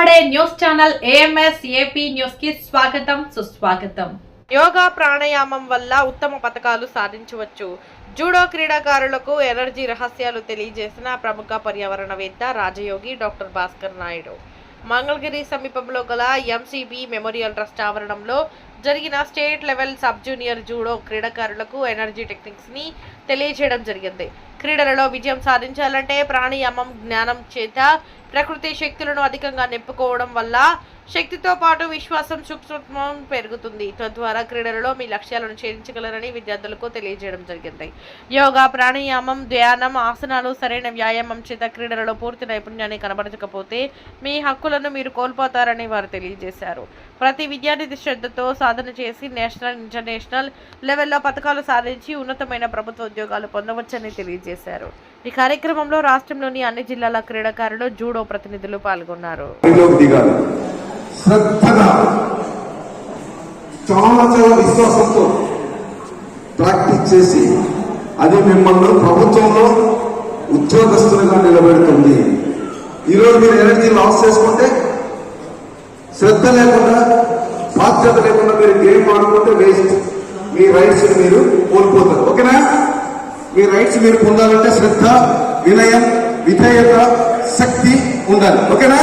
మాట్లాడే news channel AMS AP న్యూస్కి స్వాగతం సుస్వాగతం. యోగా ప్రాణాయామం వల్ల ఉత్తమ పథకాలు సాధించవచ్చు. జూడో క్రీడాకారులకు ఎనర్జీ రహస్యాలు తెలియజేసిన ప్రముఖ పర్యావరణవేత్త రాజయోగి డాక్టర్ భాస్కర్ నాయుడు. మంగళగిరి సమీపంలో గల ఎంసీబీ మెమోరియల్ ట్రస్ట్ ఆవరణంలో జరిగిన state level sub junior judo క్రీడాకారులకు ఎనర్జీ టెక్నిక్స్ని తెలియజేయడం జరిగింది. క్రీడలలో విజయం సాధించాలంటే ప్రాణాయామం జ్ఞానం చేత ప్రకృతి శక్తులను అధికంగా నింపుకోవడం వల్ల శక్తితో పాటు విశ్వాసం సూక్ష్మత్వం పెరుగుతుంది. తద్వారా క్రీడలలో మీ లక్ష్యాలను ఛేదించగలరని విద్యార్థులకు తెలియజేయడం జరిగింది. యోగా ప్రాణాయామం ధ్యానం ఆసనాలు సరైన వ్యాయామం చేత క్రీడలలో పూర్తి నైపుణ్యాన్ని కనబరచకపోతే మీ హక్కులను మీరు కోల్పోతారని వారు తెలియజేశారు. ప్రతి విద్యార్థి శ్రద్ధతో సాధన చేసి నేషనల్ ఇంటర్నేషనల్ లెవెల్లో పథకాలు సాధించి ఉన్నతమైన ప్రభుత్వ ఉద్యోగాలు పొందవచ్చని తెలియజేశారు. ఈ కార్యక్రమంలో రాష్ట్రంలోని అన్ని జిల్లాల క్రీడాకారులు జూడో ప్రతినిధులు పాల్గొన్నారు. చాలా చాలా విశ్వాసంతో ప్రాక్టీస్ చేసి అది మిమ్మల్ని ప్రభుత్వంలో ఉద్యోగస్తులుగా నిలబెడుతుంది. ఈరోజు మీరు ఎనర్జీ లాస్ చేసుకుంటే శ్రద్ధ లేకుండా బాధ్యత లేకుండా మీరు గేమ్ ఆడుకుంటే వేస్ట్ మీ రైట్స్ మీరు కోల్పోతారు. ఓకేనా? మీ రైట్స్ మీరు పొందాలంటే శ్రద్ధ వినయం విధేయత శక్తి ఉండాలి. ఓకేనా?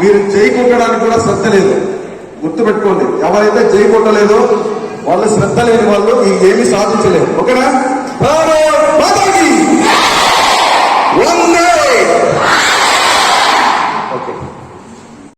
మీరు జై కొట్టడానికి కూడా శ్రద్ధ లేదు. గుర్తుపెట్టుకోండి ఎవరైతే జై కొట్టలేదో వాళ్ళు శ్రద్ధ లేని వాళ్ళు ఈ ఏమీ సాధించలేరు. ఓకేనా?